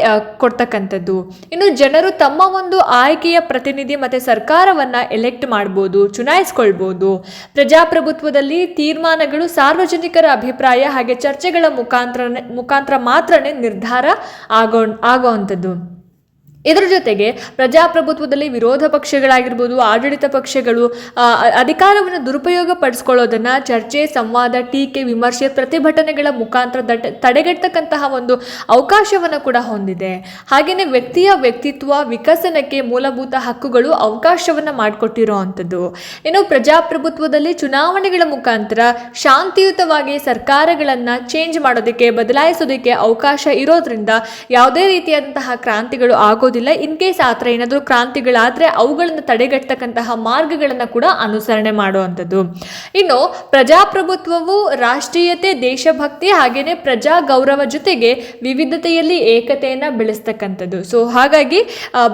ಕೊಡ್ತಕ್ಕಂಥದ್ದು. ಇನ್ನು ಜನರು ತಮ್ಮ ಒಂದು ಆಯ್ಕೆಯ ಪ್ರತಿನಿಧಿ ಮತ್ತು ಸರ್ಕಾರವನ್ನು ಎಲೆಕ್ಟ್ ಮಾಡ್ಬೋದು, ಚುನಾಯಿಸ್ಕೊಳ್ಬೋದು. ಪ್ರಜಾಪ್ರಭುತ್ವದಲ್ಲಿ ತೀರ್ಮಾನಗಳು ಸಾರ್ವಜನಿಕರ ಅಭಿಪ್ರಾಯ ಹಾಗೆ ಚರ್ಚೆಗಳ ಮುಖಾಂತರ ಮುಖಾಂತರ ಮಾತ್ರನೇ ನಿರ್ಧಾರ ಆಗೋ ಆಗೋವಂಥದ್ದು. ಇದರ ಜೊತೆಗೆ ಪ್ರಜಾಪ್ರಭುತ್ವದಲ್ಲಿ ವಿರೋಧ ಪಕ್ಷಗಳಾಗಿರ್ಬೋದು, ಆಡಳಿತ ಪಕ್ಷಗಳು ಅಧಿಕಾರವನ್ನು ದುರುಪಯೋಗ ಪಡಿಸ್ಕೊಳ್ಳೋದನ್ನ ಚರ್ಚೆ, ಸಂವಾದ, ಟೀಕೆ, ವಿಮರ್ಶೆ, ಪ್ರತಿಭಟನೆಗಳ ಮುಖಾಂತರ ದಟ್ಟ ತಡೆಗಟ್ಟತಕ್ಕಂತಹ ಒಂದು ಅವಕಾಶವನ್ನು ಕೂಡ ಹೊಂದಿದೆ. ಹಾಗೆಯೇ ವ್ಯಕ್ತಿಯ ವ್ಯಕ್ತಿತ್ವ ವಿಕಸನಕ್ಕೆ ಮೂಲಭೂತ ಹಕ್ಕುಗಳು ಅವಕಾಶವನ್ನು ಮಾಡಿಕೊಟ್ಟಿರೋ ಅಂಥದ್ದು ಇನ್ನು ಪ್ರಜಾಪ್ರಭುತ್ವದಲ್ಲಿ ಚುನಾವಣೆಗಳ ಮುಖಾಂತರ ಶಾಂತಿಯುತವಾಗಿ ಸರ್ಕಾರಗಳನ್ನು ಚೇಂಜ್ ಮಾಡೋದಕ್ಕೆ, ಬದಲಾಯಿಸೋದಕ್ಕೆ ಅವಕಾಶ ಇರೋದ್ರಿಂದ ಯಾವುದೇ ರೀತಿಯಾದಂತಹ ಕ್ರಾಂತಿಗಳು ಆಗೋದಿಲ್ಲ ಇನ್ ಕೇಸ್ ಆ ಥರ ಏನಾದರೂ ಕ್ರಾಂತಿಗಳಾದರೆ ಅವುಗಳನ್ನು ತಡೆಗಟ್ಟತಕ್ಕಂತಹ ಮಾರ್ಗಗಳನ್ನು ಕೂಡ ಅನುಸರಣೆ ಮಾಡುವಂಥದ್ದು. ಇನ್ನು ಪ್ರಜಾಪ್ರಭುತ್ವವು ರಾಷ್ಟ್ರೀಯತೆ, ದೇಶಭಕ್ತಿ ಹಾಗೆಯೇ ಪ್ರಜಾ ಗೌರವ ಜೊತೆಗೆ ವಿವಿಧತೆಯಲ್ಲಿ ಏಕತೆಯನ್ನು ಬೆಳೆಸ್ತಕ್ಕಂಥದ್ದು. ಸೊ ಹಾಗಾಗಿ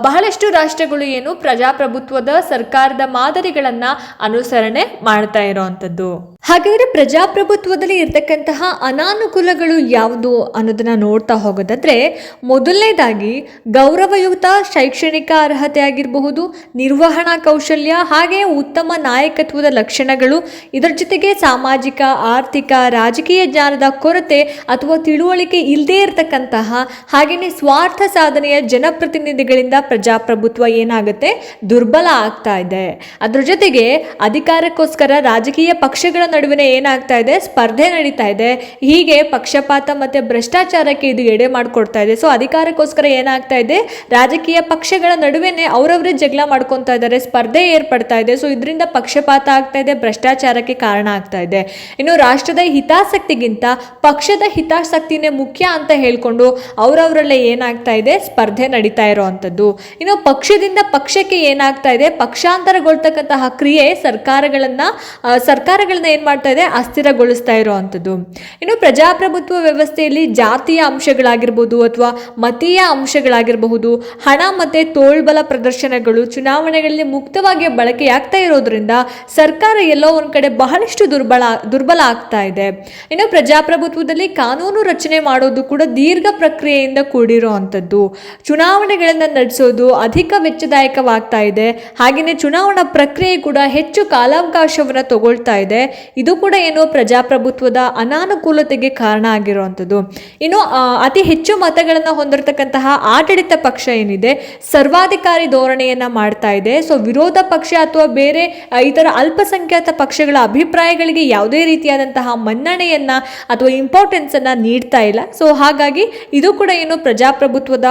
ಬಹಳಷ್ಟು ರಾಷ್ಟ್ರಗಳು ಏನು ಪ್ರಜಾಪ್ರಭುತ್ವದ ಸರ್ಕಾರದ ಮಾದರಿಗಳನ್ನು ಅನುಸರಣೆ ಮಾಡ್ತಾ ಇರೋವಂಥದ್ದು. ಹಾಗಾದರೆ ಪ್ರಜಾಪ್ರಭುತ್ವದಲ್ಲಿ ಇರತಕ್ಕಂತಹ ಅನಾನುಕೂಲಗಳು ಯಾವುದು ಅನ್ನೋದನ್ನ ನೋಡ್ತಾ ಹೋಗೋದಾದ್ರೆ, ಮೊದಲನೇದಾಗಿ ಗೌರವಯುತ ಶೈಕ್ಷಣಿಕ ಅರ್ಹತೆ ಆಗಿರಬಹುದು, ನಿರ್ವಹಣಾ ಕೌಶಲ್ಯ ಹಾಗೆ ಉತ್ತಮ ನಾಯಕತ್ವದ ಲಕ್ಷಣಗಳು, ಇದರ ಜೊತೆಗೆ ಸಾಮಾಜಿಕ, ಆರ್ಥಿಕ, ರಾಜಕೀಯ ಜ್ಞಾನದ ಕೊರತೆ ಅಥವಾ ತಿಳುವಳಿಕೆ ಇಲ್ಲದೇ ಇರತಕ್ಕಂತಹ ಹಾಗೆಯೇ ಸ್ವಾರ್ಥ ಸಾಧನೆಯ ಜನಪ್ರತಿನಿಧಿಗಳಿಂದ ಪ್ರಜಾಪ್ರಭುತ್ವ ಏನಾಗುತ್ತೆ ದುರ್ಬಲ ಆಗ್ತಾ ಇದೆ. ಅದರ ಜೊತೆಗೆ ಅಧಿಕಾರಕ್ಕೋಸ್ಕರ ರಾಜಕೀಯ ಪಕ್ಷಗಳ ನಡುವಿನ ಏನಾಗ್ತಾ ಇದೆ? ಸ್ಪರ್ಧೆ ನಡೀತಾ ಇದೆ. ಹೀಗೆ ಪಕ್ಷಪಾತ ಮತ್ತೆ ಭ್ರಷ್ಟಾಚಾರಕ್ಕೆ ಇದು ಎಡೆ ಮಾಡಿಕೊಡ್ತಾ ಇದೆ. ಸೊ ಅಧಿಕಾರಕ್ಕೋಸ್ಕರ ಏನಾಗ್ತಾ ಇದೆ? ರಾಜಕೀಯ ಪಕ್ಷಗಳ ನಡುವೆನೆ ಅವರವರೇ ಜಗಳ ಮಾಡ್ಕೊತಾ ಇದ್ದಾರೆ. ಸ್ಪರ್ಧೆ ಏರ್ಪಡ್ತಾ ಇದೆ. ಸೊ ಇದರಿಂದ ಪಕ್ಷಪಾತ ಆಗ್ತಾ ಇದೆ, ಭ್ರಷ್ಟಾಚಾರಕ್ಕೆ ಕಾರಣ ಆಗ್ತಾ ಇದೆ. ಇನ್ನು ರಾಷ್ಟ್ರದ ಹಿತಾಸಕ್ತಿಗಿಂತ ಪಕ್ಷದ ಹಿತಾಸಕ್ತಿನೇ ಮುಖ್ಯ ಅಂತ ಹೇಳ್ಕೊಂಡು ಅವರವರಲ್ಲೇ ಏನಾಗ್ತಾ ಇದೆ? ಸ್ಪರ್ಧೆ ನಡೀತಾ ಇರೋವಂಥದ್ದು ಇನ್ನು ಪಕ್ಷದಿಂದ ಪಕ್ಷಕ್ಕೆ ಏನಾಗ್ತಾ ಇದೆ? ಪಕ್ಷಾಂತರಗೊಳ್ತಕ್ಕಂತಹ ಕ್ರಿಯೆ ಸರ್ಕಾರಗಳನ್ನ ಸರ್ಕಾರಗಳನ್ನ ಏನ್ ಮಾಡ್ತಾ ಇದೆ? ಅಸ್ಥಿರಗೊಳಿಸ್ತಾ ಇರೋವಂಥದ್ದು. ಇನ್ನು ಪ್ರಜಾಪ್ರಭುತ್ವ ವ್ಯವಸ್ಥೆಯಲ್ಲಿ ಜಾತಿಯ ಅಂಶಗಳಾಗಿರ್ಬೋದು ಅಥವಾ ಮತೀಯ ಅಂಶಗಳಾಗಿರಬಹುದು, ಹಣ ಮತ್ತೆ ತೋಳ್ಬಲ ಪ್ರದರ್ಶನಗಳು ಚುನಾವಣೆಗಳಲ್ಲಿ ಮುಕ್ತವಾಗಿ ಬಳಕೆಯಾಗ್ತಾ ಇರೋದ್ರಿಂದ ಸರ್ಕಾರ ಎಲ್ಲೋ ಒಂದ್ ಕಡೆ ಬಹಳಷ್ಟು ದುರ್ಬಲ ದುರ್ಬಲ ಆಗ್ತಾ ಇದೆ. ಇನ್ನು ಪ್ರಜಾಪ್ರಭುತ್ವದಲ್ಲಿ ಕಾನೂನು ರಚನೆ ಮಾಡೋದು ಕೂಡ ದೀರ್ಘ ಪ್ರಕ್ರಿಯೆಯಿಂದ ಕೂಡಿರೋ ಅಂಥದ್ದು ಚುನಾವಣೆಗಳನ್ನು ನಡೆಸೋದು ಅಧಿಕ ವೆಚ್ಚದಾಯಕವಾಗ್ತಾ ಇದೆ. ಹಾಗೆಯೇ ಚುನಾವಣಾ ಪ್ರಕ್ರಿಯೆ ಕೂಡ ಹೆಚ್ಚು ಕಾಲಾವಕಾಶವನ್ನು ತಗೊಳ್ತಾ ಇದೆ. ಇದು ಕೂಡ ಏನು ಪ್ರಜಾಪ್ರಭುತ್ವದ ಅನಾನುಕೂಲತೆಗೆ ಕಾರಣ ಆಗಿರುವಂಥದ್ದು. ಇನ್ನು ಅತಿ ಹೆಚ್ಚು ಮತಗಳನ್ನು ಹೊಂದಿರತಕ್ಕಂತಹ ಆಡಳಿತ ಪಕ್ಷ ಏನಿದೆ, ಸರ್ವಾಧಿಕಾರಿ ಧೋರಣೆಯನ್ನು ಮಾಡ್ತಾ ಇದೆ. ಸೊ ವಿರೋಧ ಪಕ್ಷ ಅಥವಾ ಬೇರೆ ಇತರ ಅಲ್ಪಸಂಖ್ಯಾತ ಪಕ್ಷಗಳ ಅಭಿಪ್ರಾಯಗಳಿಗೆ ಯಾವುದೇ ರೀತಿಯಾದಂತಹ ಮನ್ನಣೆಯನ್ನು ಅಥವಾ ಇಂಪಾರ್ಟೆನ್ಸನ್ನು ನೀಡ್ತಾ ಇಲ್ಲ. ಸೊ ಹಾಗಾಗಿ ಇದು ಕೂಡ ಏನು ಪ್ರಜಾಪ್ರಭುತ್ವದ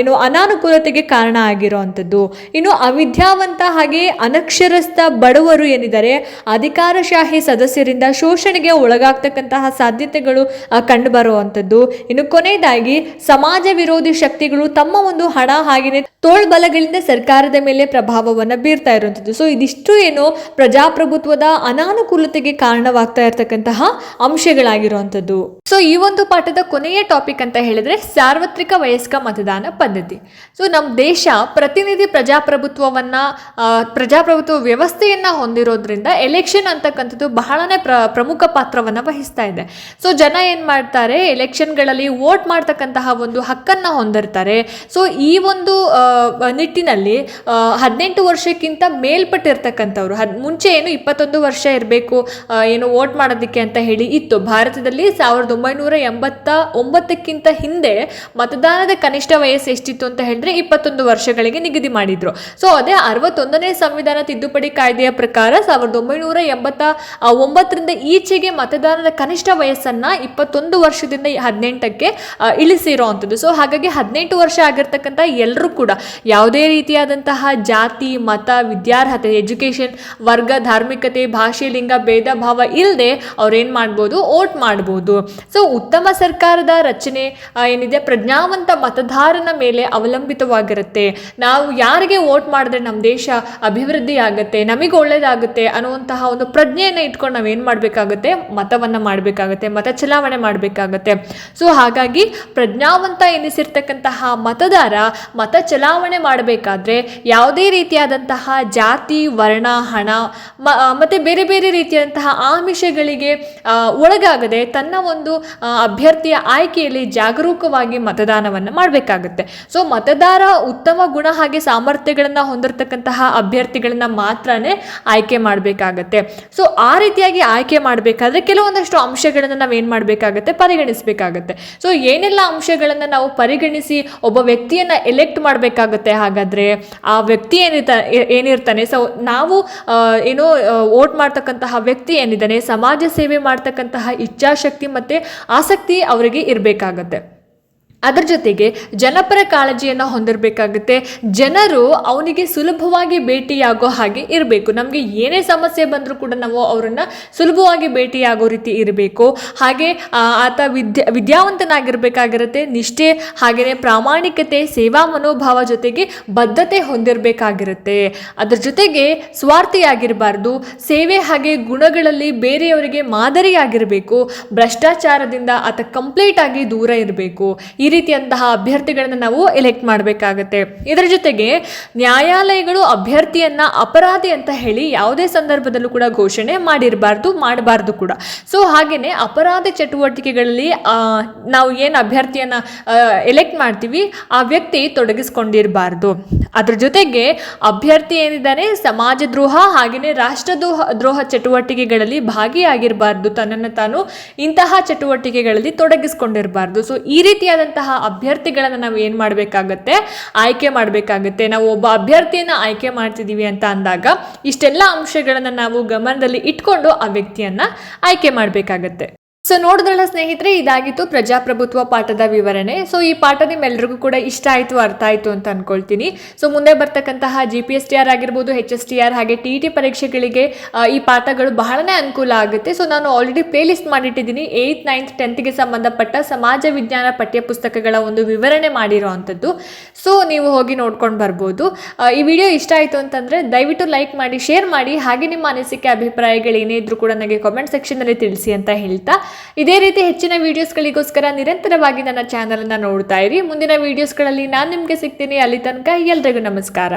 ಏನು ಅನಾನುಕೂಲತೆಗೆ ಕಾರಣ ಆಗಿರುವಂಥದ್ದು. ಇನ್ನು, ಅವಿದ್ಯಾವಂತ ಹಾಗೆ ಅನಕ್ಷರಸ್ಥ ಬಡವರು ಏನಿದ್ದಾರೆ, ಅಧಿಕಾರಶಾಹಿ ಸದಸ್ಯರಿಂದ ಶೋಷಣೆಗೆ ಒಳಗಾಗ್ತಕ್ಕಂತಹ ಸಾಧ್ಯತೆಗಳು ಕಂಡು ಬರುವಂಥದ್ದು. ಇನ್ನು ಕೊನೆಯದಾಗಿ, ಸಮಾಜ ವಿರೋಧಿ ಶಕ್ತಿಗಳು ತಮ್ಮ ಒಂದು ಹಣ ಹಾಗೆಯೇ ತೋಳ್ಬಲಗಳಿಂದ ಸರ್ಕಾರದ ಮೇಲೆ ಪ್ರಭಾವವನ್ನು ಬೀರ್ತಾ ಇರುವಂಥದ್ದು. ಸೊ ಇದಿಷ್ಟು ಏನು ಪ್ರಜಾಪ್ರಭುತ್ವದ ಅನಾನುಕೂಲತೆಗೆ ಕಾರಣವಾಗ್ತಾ ಇರತಕ್ಕಂತಹ ಅಂಶಗಳಾಗಿರುವಂಥದ್ದು. ಸೊ ಈ ಒಂದು ಪಾಠದ ಕೊನೆಯ ಟಾಪಿಕ್ ಅಂತ ಹೇಳಿದ್ರೆ, ಸಾರ್ವತ್ರಿಕ ವಯಸ್ಕ ಮತದಾನ ಪದ್ಧತಿ. ಸೊ ನಮ್ಮ ದೇಶ ಪ್ರತಿನಿಧಿ ಪ್ರಜಾಪ್ರಭುತ್ವವನ್ನ ಪ್ರಜಾಪ್ರಭುತ್ವ ವ್ಯವಸ್ಥೆಯನ್ನ ಹೊಂದಿರೋದ್ರಿಂದ ಎಲೆಕ್ಷನ್ ಅಂತಕ್ಕಂಥದ್ದು ಬಹಳನೇ ಪ್ರ, ಪ್ರಮುಖ ಪಾತ್ರವನ್ನು ವಹಿಸ್ತಾ ಇದೆ. ಸೊ ಜನ ಏನು ಮಾಡ್ತಾರೆ ಎಲೆಕ್ಷನ್ಗಳಲ್ಲಿ ವೋಟ್ ಮಾಡ್ತಕ್ಕಂತಹ ಒಂದು ಹಕ್ಕನ್ನು ಹೊಂದಿರ್ತಾರೆ. ಸೊ ಈ ಒಂದು ನಿಟ್ಟಿನಲ್ಲಿ ಹದಿನೆಂಟು ವರ್ಷಕ್ಕಿಂತ ಮೇಲ್ಪಟ್ಟಿರ್ತಕ್ಕಂಥವ್ರು, ಹದ್, ಮುಂಚೆ ಏನು ಇಪ್ಪತ್ತೊಂದು ವರ್ಷ ಇರಬೇಕು ಏನು ವೋಟ್ ಮಾಡೋದಕ್ಕೆ ಅಂತ ಹೇಳಿ ಇತ್ತು. ಭಾರತದಲ್ಲಿ ಸಾವಿರದ ಒಂಬೈನೂರ ಎಂಬತ್ತ ಒಂಬತ್ತಕ್ಕಿಂತ ಹಿಂದೆ ಮತದಾನದ ಕನಿಷ್ಠ ವಯಸ್ಸು ಎಷ್ಟಿತ್ತು ಅಂತ ಹೇಳಿದ್ರೆ ಇಪ್ಪತ್ತೊಂದು ವರ್ಷಗಳಿಗೆ ನಿಗದಿ ಮಾಡಿದ್ರು. ಸೊ ಅದೇ ಅರವತ್ತೊಂದನೇ ಸಂವಿಧಾನ ತಿದ್ದುಪಡಿ ಕಾಯ್ದೆಯ ಪ್ರಕಾರ ಸಾವಿರದ ಒಂಬೈನೂರ ಎಂಬತ್ತ ಒಂಬತ್ತರಿಂದ ಈಚೆಗೆ ಮತದಾನದ ಕನಿಷ್ಠ ವಯಸ್ಸನ್ನು ಇಪ್ಪತ್ತೊಂದು ವರ್ಷದಿಂದ ಹದಿನೆಂಟಕ್ಕೆ ಇಳಿಸಿರುವಂಥದ್ದು. ಸೊ ಹಾಗಾಗಿ ಹದಿನೆಂಟು ವರ್ಷ ಆಗಿರ್ತಕ್ಕಂಥ ಎಲ್ಲರೂ ಕೂಡ ಯಾವುದೇ ರೀತಿಯಾದಂತಹ ಜಾತಿ, ಮತ, ವಿದ್ಯಾರ್ಹತೆ, ಎಜುಕೇಷನ್, ವರ್ಗ, ಧಾರ್ಮಿಕತೆ, ಭಾಷೆ, ಲಿಂಗ, ಭೇದ, ಭಾವ ಇಲ್ಲದೆ ಅವ್ರೇನು ಮಾಡ್ಬೋದು? ಓಟ್ ಮಾಡ್ಬೋದು. ಸೊ ಉತ್ತಮ ಸರ್ಕಾರದ ರಚನೆ ಏನಿದೆ? ಪ್ರಜ್ಞಾವಂತ ಮತದಾರನ ಮೇಲೆ ಅವಲಂಬಿತವಾಗಿರುತ್ತೆ. ನಾವು ಯಾರಿಗೆ ವೋಟ್ ಮಾಡಿದ್ರೆ ನಮ್ಮ ದೇಶ ಅಭಿವೃದ್ಧಿ ಆಗುತ್ತೆ ನಮಗೆ ಒಳ್ಳೇದಾಗುತ್ತೆ ಅನ್ನುವಂತಹ ಒಂದು ಪ್ರಜ್ಞೆಯನ್ನು ಇಟ್ಕೊಂಡು ಏನು ಮಾಡಬೇಕಾಗುತ್ತೆ? ಮತವನ್ನು ಮಾಡಬೇಕಾಗುತ್ತೆ, ಮತ ಚಲಾವಣೆ ಮಾಡಬೇಕಾಗತ್ತೆ. ಸೊ ಹಾಗಾಗಿ ಪ್ರಜ್ಞಾವಂತ ಎನಿಸಿರ್ತಕ್ಕಂತಹ ಮತದಾರ ಮತ ಚಲಾವಣೆ ಮಾಡಬೇಕಾದ್ರೆ ಯಾವುದೇ ರೀತಿಯಾದಂತಹ ಜಾತಿ, ವರ್ಣ, ಹಣ ಮತ್ತು ಬೇರೆ ಬೇರೆ ರೀತಿಯಾದಂತಹ ಆಮಿಷಗಳಿಗೆ ಒಳಗಾಗದೆ ತನ್ನ ಒಂದು ಅಭ್ಯರ್ಥಿಯ ಆಯ್ಕೆಯಲ್ಲಿ ಜಾಗರೂಕವಾಗಿ ಮತದಾನವನ್ನು ಮಾಡಬೇಕಾಗುತ್ತೆ. ಸೊ ಮತದಾರ ಉತ್ತಮ ಗುಣ ಹಾಗೆ ಸಾಮರ್ಥ್ಯಗಳನ್ನು ಹೊಂದಿರತಕ್ಕಂತಹ ಅಭ್ಯರ್ಥಿಗಳನ್ನ ಮಾತ್ರನೇ ಆಯ್ಕೆ ಮಾಡಬೇಕಾಗತ್ತೆ. ಸೊ ರೀತಿಯಾಗಿ ಆಯ್ಕೆ ಮಾಡಬೇಕಾದ್ರೆ ಕೆಲವೊಂದಷ್ಟು ಅಂಶಗಳನ್ನು ನಾವು ಏನು ಮಾಡಬೇಕಾಗತ್ತೆ? ಪರಿಗಣಿಸಬೇಕಾಗತ್ತೆ. ಸೊ ಏನೆಲ್ಲ ಅಂಶಗಳನ್ನು ನಾವು ಪರಿಗಣಿಸಿ ಒಬ್ಬ ವ್ಯಕ್ತಿಯನ್ನು ಎಲೆಕ್ಟ್ ಮಾಡಬೇಕಾಗುತ್ತೆ? ಹಾಗಾದರೆ ಆ ವ್ಯಕ್ತಿ ಏನಿರ್ತ ಏನಿರ್ತಾನೆ? ಸೊ ನಾವು ಆ, ಏನೋ ವೋಟ್ ಮಾಡ್ತಕ್ಕಂತಹ ವ್ಯಕ್ತಿ ಏನಿದ್ದಾನೆ? ಸಮಾಜ ಸೇವೆ ಮಾಡ್ತಕ್ಕಂತಹ ಇಚ್ಛಾಶಕ್ತಿ ಮತ್ತು ಆಸಕ್ತಿ ಅವರಿಗೆ ಇರಬೇಕಾಗತ್ತೆ. ಅದರ ಜೊತೆಗೆ ಜನಪರ ಕಾಳಜಿಯನ್ನು ಹೊಂದಿರಬೇಕಾಗುತ್ತೆ. ಜನರು ಅವನಿಗೆ ಸುಲಭವಾಗಿ ಭೇಟಿಯಾಗೋ ಹಾಗೆ ಇರಬೇಕು. ನಮಗೆ ಏನೇ ಸಮಸ್ಯೆ ಬಂದರೂ ಕೂಡ ನಾವು ಅವರನ್ನು ಸುಲಭವಾಗಿ ಭೇಟಿಯಾಗೋ ರೀತಿ ಇರಬೇಕು. ಹಾಗೆ ಆತ ವಿದ್ಯಾ, ವಿದ್ಯಾವಂತನಾಗಿರಬೇಕಾಗಿರುತ್ತೆ. ನಿಷ್ಠೆ ಹಾಗೆಯೇ ಪ್ರಾಮಾಣಿಕತೆ, ಸೇವಾ ಮನೋಭಾವ ಜೊತೆಗೆ ಬದ್ಧತೆ ಹೊಂದಿರಬೇಕಾಗಿರುತ್ತೆ. ಅದರ ಜೊತೆಗೆ ಸ್ವಾರ್ಥಿಯಾಗಿರಬಾರ್ದು. ಸೇವೆ ಹಾಗೆ ಗುಣಗಳಲ್ಲಿ ಬೇರೆಯವರಿಗೆ ಮಾದರಿಯಾಗಿರಬೇಕು. ಭ್ರಷ್ಟಾಚಾರದಿಂದ ಆತ ಕಂಪ್ಲೀಟ್ ಆಗಿ ದೂರ ಇರಬೇಕು. ರೀತಿಯಂತಹ ಅಭ್ಯರ್ಥಿಗಳನ್ನು ನಾವು ಎಲೆಕ್ಟ್ ಮಾಡಬೇಕಾಗತ್ತೆ. ಇದರ ಜೊತೆಗೆ ನ್ಯಾಯಾಲಯಗಳು ಅಭ್ಯರ್ಥಿಯನ್ನ ಅಪರಾಧಿ ಅಂತ ಹೇಳಿ ಯಾವುದೇ ಸಂದರ್ಭದಲ್ಲೂ ಕೂಡ ಘೋಷಣೆ ಮಾಡಿರಬಾರ್ದು, ಮಾಡಬಾರ್ದು ಕೂಡ. ಸೊ ಹಾಗೆಯೇ ಅಪರಾಧ ಚಟುವಟಿಕೆಗಳಲ್ಲಿ ನಾವು ಏನು ಅಭ್ಯರ್ಥಿಯನ್ನ ಎಲೆಕ್ಟ್ ಮಾಡ್ತೀವಿ, ಆ ವ್ಯಕ್ತಿ ತೊಡಗಿಸ್ಕೊಂಡಿರಬಾರ್ದು. ಅದ್ರ ಜೊತೆಗೆ ಅಭ್ಯರ್ಥಿ ಏನಿದ್ದಾನೆ ಸಮಾಜ ದ್ರೋಹ ಹಾಗೆಯೇ ರಾಷ್ಟ್ರದ್ರೋಹ, ದ್ರೋಹ ಚಟುವಟಿಕೆಗಳಲ್ಲಿ ಭಾಗಿಯಾಗಿರಬಾರ್ದು, ತನ್ನನ್ನು ತಾನು ಇಂತಹ ಚಟುವಟಿಕೆಗಳಲ್ಲಿ ತೊಡಗಿಸ್ಕೊಂಡಿರಬಾರ್ದು. ಸೊ ಈ ರೀತಿಯಾದಂತಹ ಅಭ್ಯರ್ಥಿಗಳನ್ನು ನಾವು ಏನು ಮಾಡಬೇಕಾಗತ್ತೆ? ಆಯ್ಕೆ ಮಾಡಬೇಕಾಗತ್ತೆ. ನಾವು ಒಬ್ಬ ಅಭ್ಯರ್ಥಿಯನ್ನು ಆಯ್ಕೆ ಮಾಡ್ತಿದ್ದೀವಿ ಅಂತ ಅಂದಾಗ ಇಷ್ಟೆಲ್ಲ ಅಂಶಗಳನ್ನು ನಾವು ಗಮನದಲ್ಲಿ ಇಟ್ಕೊಂಡು ಆ ವ್ಯಕ್ತಿಯನ್ನು ಆಯ್ಕೆ ಮಾಡಬೇಕಾಗತ್ತೆ. ಸೊ ನೋಡಿದ್ರಲ್ಲ ಸ್ನೇಹಿತರೆ, ಇದಾಗಿತ್ತು ಪ್ರಜಾಪ್ರಭುತ್ವ ಪಾಠದ ವಿವರಣೆ. ಸೊ ಈ ಪಾಠ ನಿಮ್ಮೆಲ್ಲರಿಗೂ ಕೂಡ ಇಷ್ಟ ಆಯಿತು, ಅರ್ಥ ಆಯಿತು ಅಂತ ಅನ್ಕೊಳ್ತೀನಿ. ಸೊ ಮುಂದೆ ಬರ್ತಕ್ಕಂತಹ G P S T R ಆಗಿರ್ಬೋದು ಎಚ್ ಎಸ್ ಟಿ ಆರ್ ಹಾಗೆ ಟಿ ಟಿ ಪರೀಕ್ಷೆಗಳಿಗೆ ಈ ಪಾಠಗಳು ಬಹಳನೇ ಅನುಕೂಲ ಆಗುತ್ತೆ. ಸೊ ನಾನು ಆಲ್ರೆಡಿ ಪ್ಲೇ ಲಿಸ್ಟ್ ಮಾಡಿಟ್ಟಿದ್ದೀನಿ ಏಯ್ತ್ ನೈನ್ತ್ ಟೆಂತ್ಗೆ ಸಂಬಂಧಪಟ್ಟ ಸಮಾಜ ವಿಜ್ಞಾನ ಪಠ್ಯ ಪುಸ್ತಕಗಳ ಒಂದು ವಿವರಣೆ ಮಾಡಿರೋ ಅಂಥದ್ದು ಸೊ ನೀವು ಹೋಗಿ ನೋಡ್ಕೊಂಡು ಬರ್ಬೋದು. ಈ ವಿಡಿಯೋ ಇಷ್ಟ ಆಯಿತು ಅಂತಂದರೆ, ದಯವಿಟ್ಟು ಲೈಕ್ ಮಾಡಿ ಶೇರ್ ಮಾಡಿ. ಹಾಗೆ ನಿಮ್ಮ ಅನಿಸಿಕೆ, ಅಭಿಪ್ರಾಯಗಳು ಏನೇ ಇದ್ರೂ ಕೂಡ ನನಗೆ ಕಾಮೆಂಟ್ ಸೆಕ್ಷನಲ್ಲಿ ತಿಳಿಸಿ ಅಂತ ಹೇಳ್ತಾ ಇದೇ ರೀತಿ ಹೆಚ್ಚಿನ ವೀಡಿಯೋಸ್ಗಳಿಗೋಸ್ಕರ ನಿರಂತರವಾಗಿ ನನ್ನ ಚಾನಲನ್ನು ನೋಡ್ತಾ ಇರಿ. ಮುಂದಿನ ವೀಡಿಯೋಸ್ಗಳಲ್ಲಿ ನಾನು ನಿಮಗೆ ಸಿಗ್ತೀನಿ. ಅಲ್ಲಿ ತನಕ ಎಲ್ರಿಗೂ ನಮಸ್ಕಾರ.